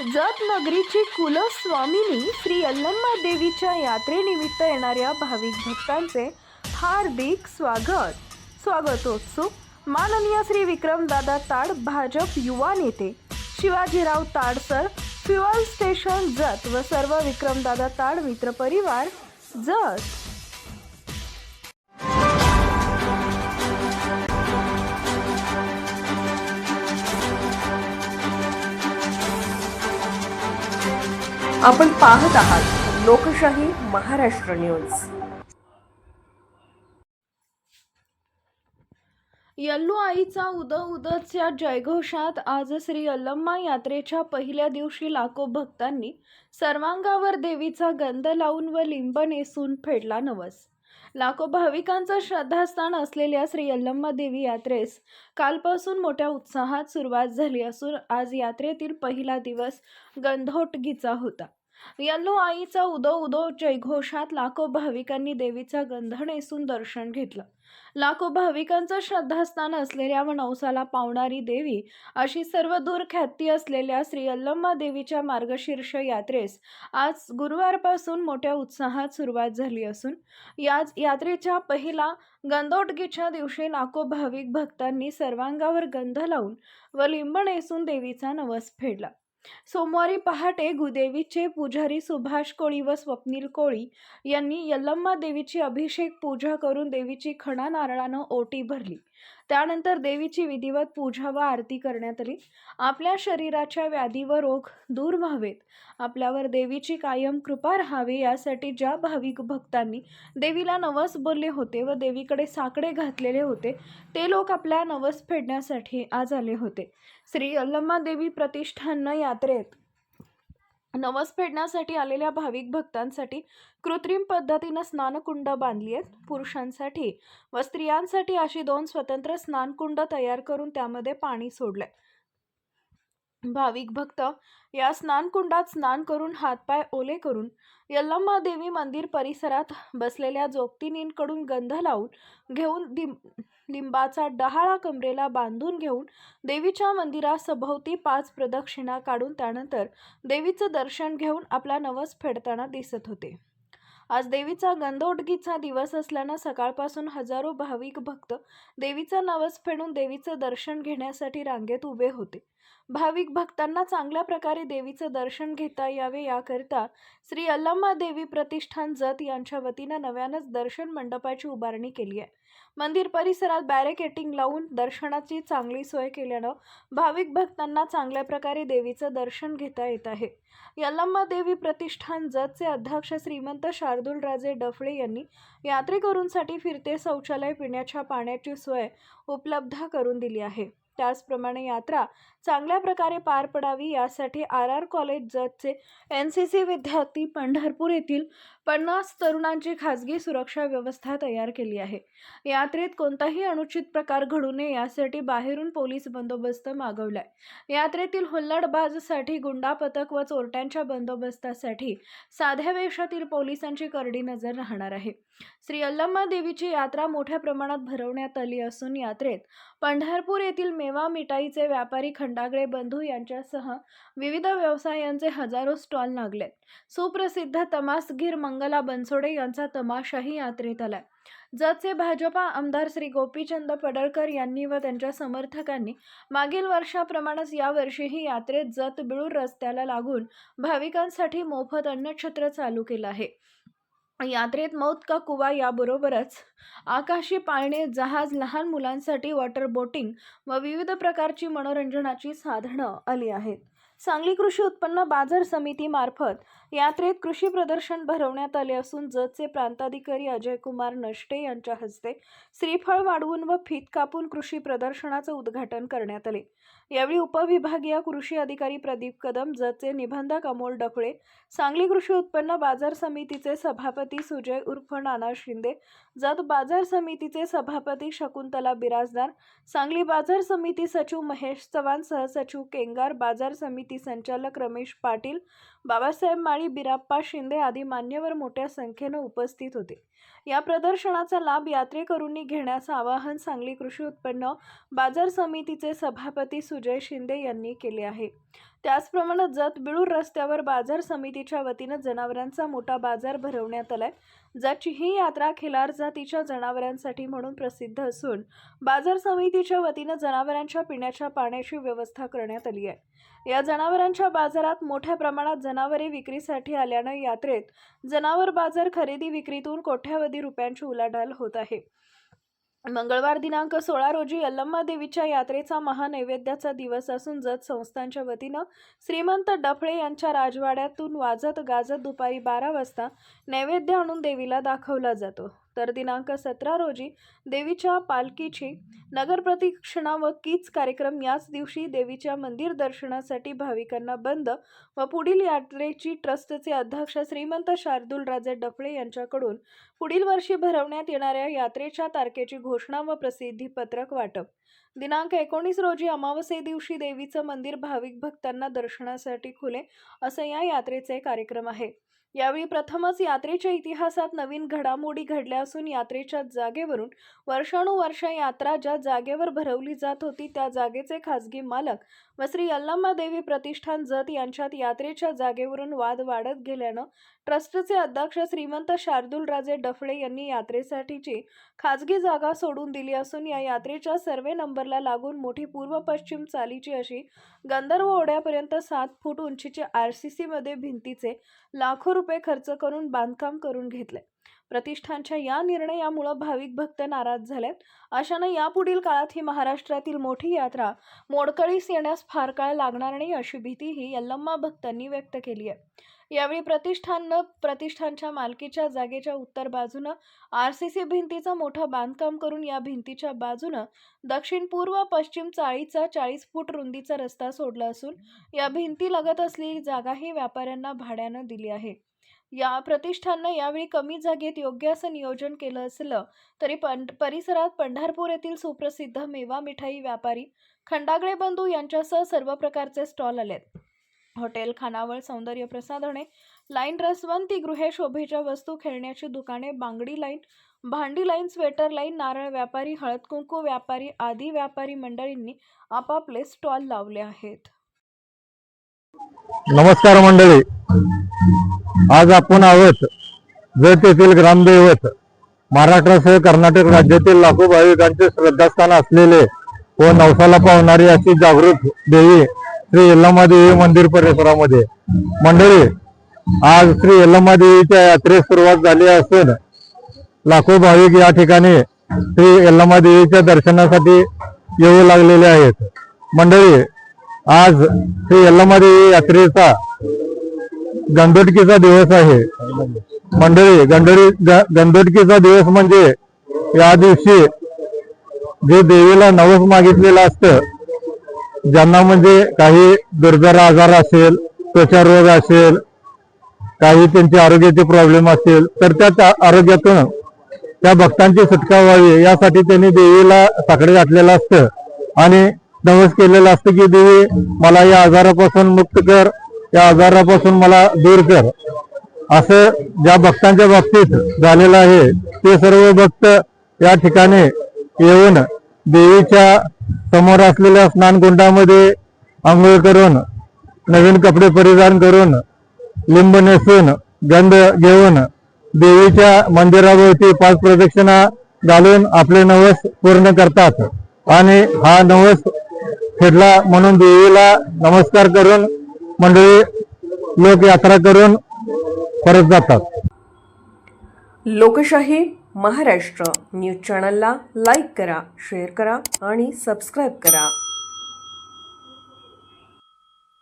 जत नगरीची कुलस्वामिनी श्री अल्लम्मा देवीच्या यात्रेनिमित्त येणाऱ्या भाविक भक्तांचे हार्दिक स्वागत स्वागतोत्सुक. माननीय श्री विक्रमदादा ताड भाजप युवा नेते. Shivajirao Tad sir fuel station Jath व सर्व विक्रमदादा ताड मित्रपरिवार जत. आपण पाहत आहात लोकशाही महाराष्ट्र न्यूज. यल्लू आईचा उद उदच्या जयघोषात आज श्री अल्लम्मा यात्रेच्या पहिल्या दिवशी लाखो भक्तांनी सर्वांगावर देवीचा गंध लावून व लिंब नेसून फेडला नवस. लाखो भाविकांचं श्रद्धास्थान असलेल्या श्री यल्लम्मा देवी यात्रेस कालपासून मोठ्या उत्साहात सुरुवात झाली असून आज यात्रेतील पहिला दिवस गंधोटगीचा होता. यल्लो आईचा उदो उदो जयघोषात लाखो भाविकांनी देवीचा गंध नेसून दर्शन घेतलं. लाखो भाविकांचं श्रद्धास्थान असलेल्या व नवसाला पावणारी देवी अशी सर्वदूर ख्याती असलेल्या श्री यल्लम्मा देवीच्या मार्गशीर्ष यात्रेस आज गुरुवारपासून मोठ्या उत्साहात सुरुवात झाली असून याच यात्रेच्या पहिला गंधोटगीच्या दिवशी लाखो भाविक भक्तांनी सर्वांगावर गंध लावून व लिंब नेसून देवीचा नवस फेडला. सोमवारी पहाटे गुदेवीचे पुजारी सुभाष कोळी व स्वप्नील कोळी यांनी यल्लम्मा देवीची अभिषेक पूजा करून देवीची खणा नारळानं ओटी भरली. त्यानंतर देवीची विधिवत पूजा व आरती करण्यात आली. आपल्या शरीराच्या व्याधी व रोग दूर व्हावेत. आपल्यावर देवीची कायम कृपा राहावी यासाठी ज्या भाविक भक्तांनी देवीला नवस बोलले होते व देवीकडे साकडे घातलेले होते ते लोक आपल्या नवस फेडण्यासाठी आज आले होते. श्री अल्लम्मा देवी प्रतिष्ठान यात्रेत नवस फेडण्यासाठी आलेल्या भाविक भक्तांसाठी कृत्रिम पद्धतीनं स्नानकुंड बांधली आहेत पुरुषांसाठी व स्त्रियांसाठी अशी दोन स्वतंत्र स्नानकुंड तयार करून त्यामध्ये पाणी सोडलंय. भाविक भक्त या स्नानकुंडात स्नान करून हातपाय ओले करून यल्लम्मा देवी मंदिर परिसरात बसलेल्या जोगतिनींकडून गंध लावून घेऊन दिम लिंबाचा डहाळा कमरेला बांधून घेऊन देवीच्या मंदिरासभोवती पाच प्रदक्षिणा काढून त्यानंतर देवीचं दर्शन घेऊन आपला नवस फेडताना दिसत होते. आज देवीचा गंधोटगीचा दिवस असल्यानं सकाळपासून हजारो भाविक भक्त देवीचा नवस फेडून देवीचं दर्शन घेण्यासाठी रांगेत उभे होते. भाविक भक्तांना चांगल्या प्रकारे देवीचं दर्शन घेता यावे याकरिता श्री अल्लम्मा देवी प्रतिष्ठान जत यांच्या वतीनं नव्यानंच दर्शन मंडपाची उभारणी केली आहे. मंदिर परिसरात बॅरिकेटिंग लावून दर्शनाची चांगली सोय केल्यानं भाविक भक्तांना चांगल्या प्रकारे देवीचं दर्शन घेता येत आहे. यल्लम्मा देवी प्रतिष्ठान जतचे अध्यक्ष श्रीमंत शार्दूलराजे डफळे यांनी यात्रेकरूंसाठी फिरते शौचालय पिण्याच्या पाण्याची सोय उपलब्ध करून दिली आहे. त्याचप्रमाणे यात्रा चांगल्या प्रकारे पार पडावी यासाठी आर आर कॉलेज जतचे एन सी सी विद्यार्थी पंढरपूर येथील पन्नास तरुणांची खाजगी सुरक्षा व्यवस्था तयार केली आहे. यात्रेत कोणताही अनुचित प्रकार घडू नये यासाठी बाहेरून पोलीस बंदोबस्त मागवलाय. यात्रेतील हुल्लडबाजसाठी गुंडा पथक व चोरट्यांच्या बंदोबस्तासाठी साध्या वेशातील पोलिसांची करडी नजर राहणार आहे. श्री अल्लम्मा देवीची यात्रा मोठ्या प्रमाणात भरवण्यात आली असून यात्रेत पंढरपूर येथील मेवा मिठाईचे व्यापारी खंडागळे बंधू यांच्यासह विविध व्यवसायांचे हजारो स्टॉल लागले सुप्रसिद्ध तमासगीर मंगला बनसोडे यांचा तमाशाही यात्रेत आलाय. जतचे भाजपा आमदार श्री गोपीचंद पडळकर यांनी व त्यांच्या समर्थकांनी मागील वर्षाप्रमाणेच यावर्षीही यात्रेत जत बिळूर रस्त्याला लागून भाविकांसाठी मोफत अन्नछत्र चालू केलं आहे. यात्रेत मौत का कुवा याबरोबरच आकाशी पाळणे जहाज लहान मुलांसाठी वॉटर बोटिंग व विविध प्रकारची मनोरंजनाची साधनं आली आहेत. सांगली कृषी उत्पन्न बाजार समितीमार्फत यात्रेत कृषी प्रदर्शन भरवण्यात आले असून जतचे प्रांताधिकारी अजय कुमार नष्टे यांच्या हस्ते श्रीफळ वाढवून व फीत कापून कृषी प्रदर्शनाचं उद्घाटन करण्यात आले. यावेळी उपविभागीय कृषी अधिकारी प्रदीप कदम जतचे निबंधक अमोल डफळे सांगली कृषी उत्पन्न बाजार समितीचे सभापती सुजय उर्फ नाना शिंदे जत बाजार समितीचे सभापती शकुंतला बिराजदार सांगली बाजार समिती सचिव महेश चव्हाण सहसचिव केंगार बाजार समिती संचालक रमेश पाटील बाबासाहेब माळी बिराप्पा शिंदे आदी मान्यवर मोठ्या संख्येनं उपस्थित होते. या प्रदर्शनाचा लाभ यात्रेकरूंनी घेण्याचं आवाहन सांगली कृषी उत्पन्न बाजार समितीचे सभापती सुजय सुजय शिंदे यांनी केले आहे. त्याचप्रमाणे जत बिळूर रस्त्यावर बाजार समितीच्या वतीनं जनावरांचा मोठा बाजार भरवण्यात आलाय. ज्याची ही यात्रा खिलार जातीच्या जनावरांसाठी म्हणून प्रसिद्ध असून बाजार समितीच्या वतीनं जनावरांच्या पिण्याच्या पाण्याची व्यवस्था करण्यात आली आहे. या जनावरांच्या बाजारात मोठ्या प्रमाणात जनावरे विक्रीसाठी आल्यानं यात्रेत जनावर बाजार खरेदी विक्रीतून कोट्यावधी रुपयांची उलाढाल होत आहे. मंगळवार दिनांक सोळा रोजी यल्लम्मा देवीच्या यात्रेचा महानैवेद्याचा दिवस असून जत संस्थांच्या वतीनं श्रीमंत डफळे यांच्या राजवाड्यातून वाजत गाजत दुपारी बारा वाजता नैवेद्य आणून देवीला दाखवला जातो. तर दिनांक सतरा रोजी देवीच्या पालखीची नगर प्रदक्षिणा व कीच कार्यक्रम याच दिवशी देवीच्या मंदिर दर्शनासाठी भाविकांना बंद व पुढील यात्रेची ट्रस्टचे अध्यक्ष श्रीमंत शार्दूल राजे डफळे यांच्याकडून पुढील वर्षी भरवण्यात येणाऱ्या यात्रेच्या तारखेची घोषणा व प्रसिद्धी पत्रक वाटप. दिनांक एकोणीस रोजी अमावस्ये दिवशी देवीचं मंदिर भाविक भक्तांना दर्शनासाठी खुले असं या यात्रेचे कार्यक्रम आहे. यावेळी प्रथमच यात्रेच्या इतिहासात नवीन घडामोडी घडल्या असून यात्रेच्या जागेवरून वर्षानुवर्ष यात्रा ज्या जागेवर भरवली जात होती त्या जागेचे खासगी मालक व श्री यल्लम्मा देवी प्रतिष्ठान जत यांच्यात यात्रेच्या जागेवरून वाद वाढत गेल्यानं ट्रस्टचे अध्यक्ष श्रीमंत शार्दूल राजे डफळे यांनी यात्रेसाठीची खाजगी जागा सोडून दिली असून या यात्रेच्या सर्वे नंबरला लागून मोठी पूर्व पश्चिम चालीची अशी गंधर्व ओढ्यापर्यंत सात फूट उंचीचे आर सी सीमध्ये भिंतीचे लाखो रुपये खर्च करून बांधकाम करून घेतले प्रतिष्ठानच्या या निर्णयामुळं भाविक भक्त नाराज झालेत. अशानं यापुढील काळात ही महाराष्ट्रातील मोठी यात्रा मोडकळीस येण्यास फार काळ लागणार नाही अशी भीतीही यल्लम्मा भक्तांनी व्यक्त केली आहे. यावेळी प्रतिष्ठाननं प्रतिष्ठानच्या मालकीच्या जागेच्या उत्तर बाजूनं आर सी सी भिंतीचं मोठं बांधकाम करून या भिंतीच्या बाजूनं दक्षिण पूर्व पश्चिम चाळीचा चाळीस फूट रुंदीचा रस्ता सोडला असून या भिंती लगत असलेली जागाही व्यापाऱ्यांना भाड्यानं दिली आहे. या प्रतिष्ठाननं यावेळी कमी जागेत योग्य असं नियोजन केलं असलं तरी पण परिसरात पंढरपूर येथील सुप्रसिद्ध मेवा मिठाई व्यापारी खंडागळे बंधू यांच्यासह सर्व प्रकारचे स्टॉल आलेत. हॉटेल खानावळ सौंदर्य प्रसाधने लाईन रसवंती गृहे शोभेच्या वस्तू खेळण्याची दुकाने बांगडी लाईन भांडी लाईन स्वेटर लाईन नारळ व्यापारी हळद कुंकू व्यापारी आदी व्यापारी मंडळींनी आपापले स्टॉल लावले आहेत. नमस्कार मंडळी. आज आपण आहोत जत येथील ग्रामदैवत. महाराष्ट्रासह कर्नाटक राज्यातील लाखो भाविकांचे श्रद्धास्थान असलेले व नवसाला पावणारी अशी जागृत देवी श्री यल्लमादेवी मंदिर परिसरामध्ये. मंडळी आज श्री यल्लमादेवीच्या यात्रेस सुरुवात झाली असून लाखो भाविक या ठिकाणी श्री यल्लमादेवीच्या दर्शनासाठी येऊ लागलेले आहेत. मंडळी आज श्री यल्लमादेवी यात्रेचा गंधोटकीचा दिवस आहे. मंडळी गंडोरी ग- दिवस म्हणजे या दिवशी जे देवीला नवस मागितलेलं असतं ज्यांना म्हणजे काही दुर्धर आजार असेल त्वचा रोग असेल काही त्यांचे आरोग्याचे प्रॉब्लेम असेल तर त्या त्या आरोग्यातून त्या भक्तांची सुटका व्हावी यासाठी त्यांनी देवीला साकडे घातलेलं असतं. आणि नवस केलेलं असतं की देवी मला या आजारापासून मुक्त कर या आजारापासून मला दूर कर. असं ज्या भक्तांच्या बाबतीत झालेलं आहे ते सर्व भक्त या ठिकाणी येऊन देवीच्या समोर असलेल्या स्नानकुंडामध्ये आंघोळ करून नवीन कपडे परिधान करून लिंब नेसून गंध घेऊन देवीच्या मंदिराभोवती पाच प्रदक्षिणा घालून आपले नवस पूर्ण करतात. आणि हा नवस फेडला म्हणून देवीला नमस्कार करून मंडळी लोक यात्रा करून परत जातात. लोकशाही महाराष्ट्र. न्यूज चॅनलला लाईक करा शेअर करा आणि सबस्क्राईब करा.